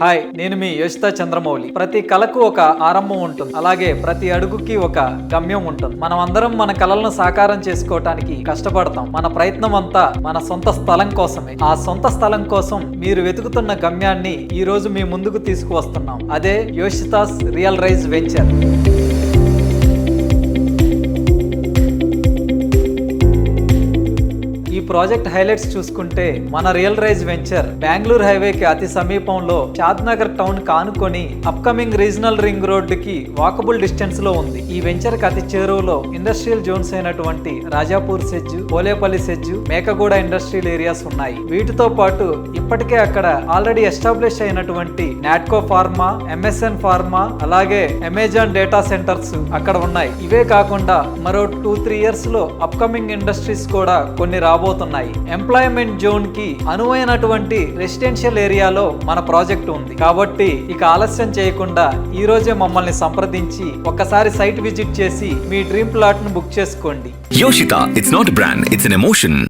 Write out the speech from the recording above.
Hi నేను మీ యోషిత చంద్రమౌళి. ప్రతి కళకు ఒక ఆరంభం ఉంటుంది. అలాగే ప్రతి అడుగుకి ఒక గమ్యం ఉంటుంది. మనం అందరం మన కళలను సాకారం చేసుకోవటానికి కష్టపడతాం. మన ప్రయత్నం అంతా మన సొంత స్థలం కోసమే. ఆ సొంత స్థలం కోసం మీరు వెతుకుతున్న గమ్యాన్ని ఈ రోజు మీ ముందుకు తీసుకువస్తున్నాం. అదే Yoshita's real rise venture. Project highlights చూసుకుంటే మన రియల్ రైజ్ వెంచర్ బెంగళూరు హైవేకి అతి సమీపంలో షాద్నగర్ టౌన్ కానుకొని అప్కమింగ్ రీజనల్ రింగ్ రోడ్డుకి వాకబుల్ డిస్టెన్స్లో ఉంది. ఈ వెంచర్కి అతి చేరువలో ఇండస్ట్రియల్ జోన్స్ అయినటువంటి Rajapur SEZ Polepalli SEZ Mekaguda industrial areas ఉన్నాయి. వీటితో పాటు ఇప్పటికే అక్కడ ఆల్రెడీ ఎస్టాబ్లిష్ అయినటువంటి నాట్కో ఫార్మా ఎంఎస్ఎన్ ఫార్మా అలాగే అమెజాన్ డేటా సెంటర్స్ అక్కడ ఉన్నాయి. ఇవే కాకుండా మరో టూ త్రీ ఇయర్స్లో అప్కమింగ్ ఇండస్ట్రీస్ కూడా కొన్ని రాబోతున్నాయి. ఎంప్లాయ్మెంట్ జోన్కి అనువైనటువంటి రెసిడెన్షియల్ ఏరియాలో మన ప్రాజెక్ట్ ఉంది. కాబట్టి ఇక ఆలస్యం చేయకుండా ఈ రోజే మమ్మల్ని సంప్రదించి ఒక్కసారి సైట్ విజిట్ చేసి మీ డ్రీమ్ ప్లాట్ను బుక్ చేసుకోండి Yoshita it's not brand it's an emotion.